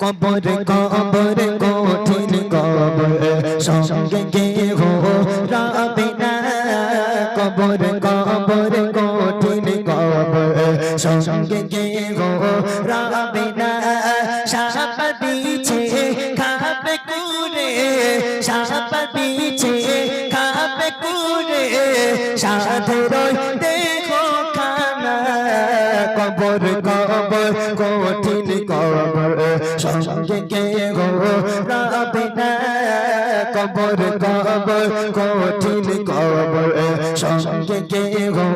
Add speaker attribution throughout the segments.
Speaker 1: কবর কবর, কঠিন কবর, সঙ্গে কেহ রাবে না কবর কবর, কঠিন কবর, সঙ্গে কেহ রাবে না সাপ দিছে খাবে কুরে সাপ দিছে খাবে কুরে সাধে রই দেখো খানা। কবর কবর কে গো? রাবে না কবর কবর, কঠিন কবর, সঙ্গে গো?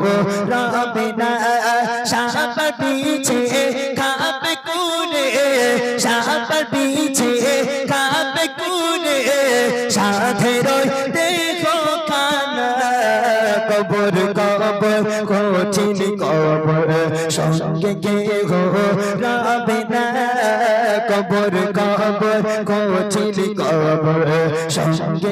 Speaker 1: রাবে না সাপ পিছে খাবে কুরে সাপ পিছে খাবে কুরে সাধে রই দেখো খানা কবর কবর, কঠিন কবর, সঙ্গে গো সঙ্গে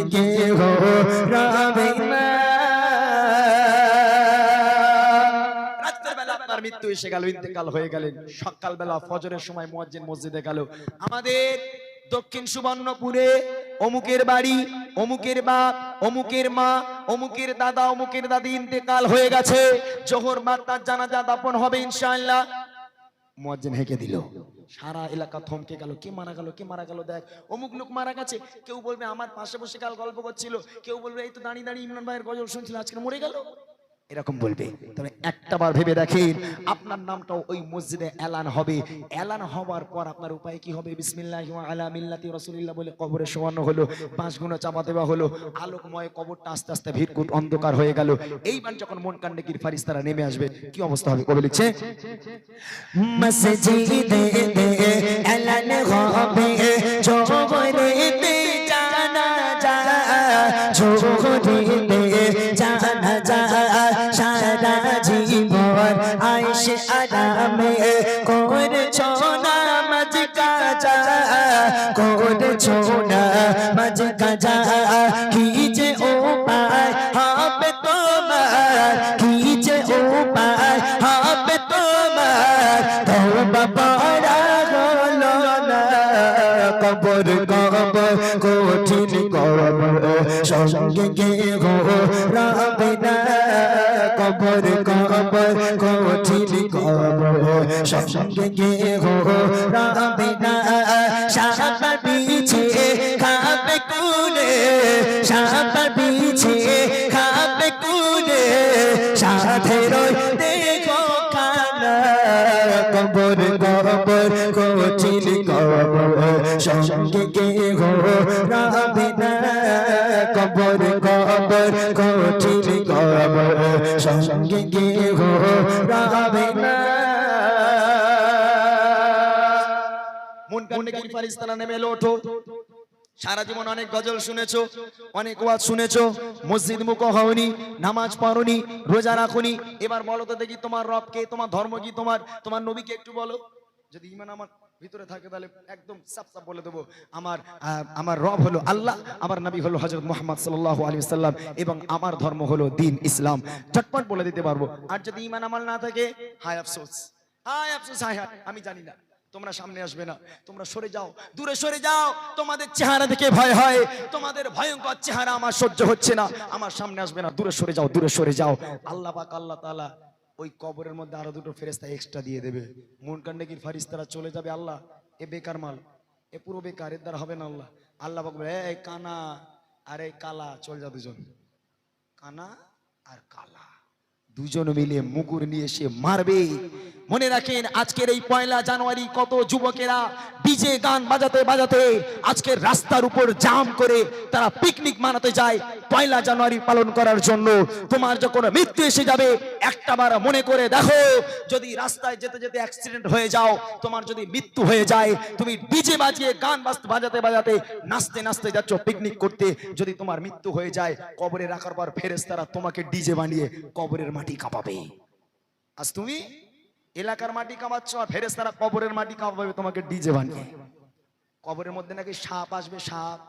Speaker 2: আপনার মৃত্যু এসে গেল, ইন্তেকাল হয়ে গেলেন। সকালবেলা ফজরের সময় মসজিদে গেল। আমাদের দক্ষিণ সুবর্ণপুরে অমুকের বাড়ি, অমুকের বাপ, অমুকের মা, অমুকের দাদা, অমুকের দাদি ইন্তেকাল হয়ে গেছে। জোহর বাদ তার জানাজা দাপন হবে ইনশাআল্লাহ। মুয়াজ্জিন হেঁকে দিল। সারা এলাকা থমকে গেল। কে মারা গেল? কে মারা গেল? দেখ, অমুক লোক মারা গেছে। কেউ বলবে, আমার পাশে বসে কাল গল্প করছিল। কেউ বলবে, এই তো দাঁড়িয়ে দাঁড়িয়ে ইমরান ভাইয়ের গজল শুনছিল, আজকে মরে গেল। এরকম বলবে। তবে একটা বার ভেবে দেখেন, আপনার নামটাও ওই মসজিদে এলান হবে। এলান হওয়ার পর আপনার উপায় কি হবে? বিসমিল্লাহ আলা মিল্লাতি রাসূলুল্লাহ বলে কবরে শোয়ানো হলো, পাঁচ গুণ চাপা দেওয়া হলো, আলোকময় কবরটা আস্তে আস্তে ভিড়কুট অন্ধকার হয়ে গেল। এইবার যখন মন কান্ডে কির ফারিস্তারা নেমে আসবে, কি অবস্থা হবে কবে লিখছে?
Speaker 1: মসজিদে এলান হবে জোহরেতে আরামে করছ না মাঝ কাজা করছ না মাঝ কাজা কি যে উপায় হবে তোমার, কি যে উপায় হবে তোমার। তওবা পড়া হলো না, কবর কবর, কঠিন কবর। সঙ্গে গে গো রাবে না। কবর কবর কঠিন কবর। সঙ্গে গে গো রাবে না সাপ বিছে খাবে কুলে সাপ বিছে খাবে কুলে। সাথে রই দেখো খানা কবর কবর কঠিন কবর।
Speaker 2: সারা জীবন অনেক গজল শুনেছো, অনেক ওয়াজ শুনেছো, মসজিদ মুখ হওনি, নামাজ পড়নি। রোজা রাখুনি এবার বলো তো দেখি তোমার রবকে তোমার ধর্ম কি, তোমার তোমার নবীকে একটু বলো। যদি ইমান আমার ভিতরে থাকে তাহলে একদম সাপ বলে দেবো। আমার আমার রব হলো আল্লাহ, আমার নবী হলো হজরত মোহাম্মদ সাল্লাল্লাহু আলাইহি সাল্লাম এবং আমার ধর্ম হলো দিন ইসলাম। চটপট বলে দিতে পারব। আর যদি ইমান আমল না থাকে, হায় আফসোস হায় আফসোস, হায় হায়, আমি জানি না। তোমরা সামনে আসবে না। তোমরা সরে যাও, দূরে সরে যাও। তোমাদের চেহারা দেখে ভয় হয়। তোমাদের ভয়ঙ্কর চেহারা আমার সহ্য হচ্ছে না। আমার সামনে আসবে না। দূরে সরে যাও, দূরে সরে যাও। আল্লাহ পাক, আল্লাহ তাআলা ওই কবরের মধ্যে আরও দুটো ফেরেস্তা এক্সট্রা দিয়ে দেবে। মন কান্ডে কি ফারিস্তারা চলে যাবে আল্লাহ? এ বেকার মাল। এ পুরো বেকার, এর দ্বারা হবে না আল্লাহ। আল্লাহ পাক বলে এই কানা আর এই কালা, চলে যা দুজন। কানা আর কালা। দুজন মিলে মুগুর নিয়ে এসে মারবে। মনে রাখেন, আজকের এই পয়লা জানুয়ারি কত যুবকেরা ডিজে গান বাজাতে বাজাতে আজকের রাস্তার উপর জাম করে তারা পিকনিক মানাতে যায় পয়লা জানুয়ারি পালন করার জন্য। তোমার যখন মৃত্যু এসে যাবে, একটা বার মনে করে দেখো, যদি রাস্তায় যেতে যেতে অ্যাক্সিডেন্ট হয়ে যাও, তোমার যদি মৃত্যু হয়ে যায়, তুমি ডিজে বাজিয়ে গান বাজতে, বাজাতে নাচতে নাচতে যাচ্ছ পিকনিক করতে। যদি তোমার মৃত্যু হয়ে যায়, কবরে রাখার পর ফেরেস্তারা তোমাকে ডিজে বানিয়ে কবরের মাটি কাঁপাবে। আজ তুমি এলাকার মাটি কামাচ্ছ আর ফেরেস তারা কবরের মাটি কামাবে তোমাকে ডিজে বানিয়ে। কবরের মধ্যে নাকি সাপ আসবে, সাপ।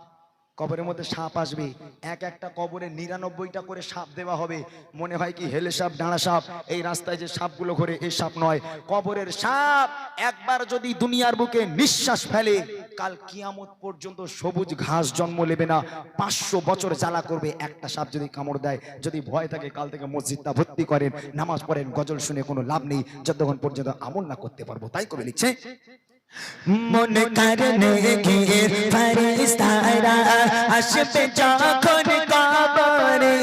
Speaker 2: কবরের মধ্যে সাপ আসবে। এক একটা কবরে নিরানব্বইটা করে সাপ দেওয়া হবে। মনে হয় কি হেলে সাপ, ডাঁড়া সাপ, এই রাস্তায় যে সাপগুলো ঘরে এই সাপ নয়। কবরের সাপ একবার যদি দুনিয়ার বুকে নিঃশ্বাস ফেলে কাল কিয়ামত পর্যন্ত সবুজ ঘাস জন্ম নেবে না। পাঁচশো বছর জ্বালা করবে, একটা সাপ যদি কামড় দেয়, যদি ভয় থাকে, কাল থেকে মসজিদটা ভর্তি করেন, নামাজ পড়েন, গজল শুনে কোনো লাভ নেই, যতক্ষণ পর্যন্ত আমল না করতে পারব, তাই করে লিখছে।
Speaker 1: মন করনে গিয়ে ফরিস্তারা আসবে যখন কবরে,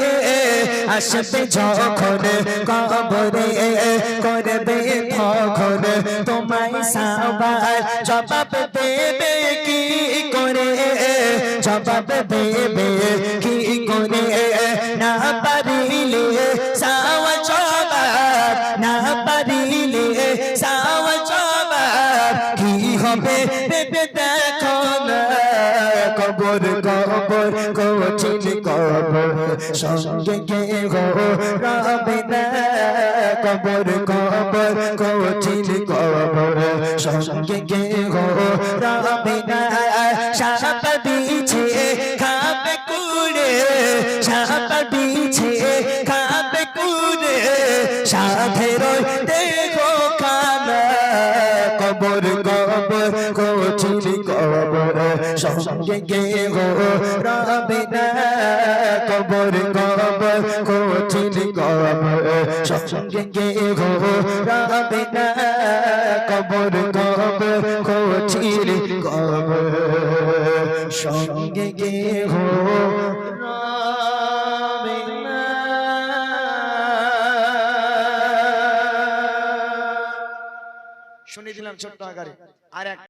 Speaker 1: আসবে যখন কবরে, করবে তখন তোমায় সাবার জবাব দেবে কি করে? জবাব দেবে কি করে? না পারিলে সাওয়া কবর কবর কঠিন কবর, সঙ্গে কে গো রবে না কবর কবর কঠিন কবর, সঙ্গে কে গো রবে না সাপ দিছে খাবে কুড়ে, সাপ দিছে খাবে কুড়ে সাথে রই সঙ্গে গে গো রবে না কবর কবর কঠিন কবর সঙ্গে গে গো রবে না কবর কবর কঠিন কবর সঙ্গে গে
Speaker 2: শুনে দিলাম ছোট্ট আকারে আর এক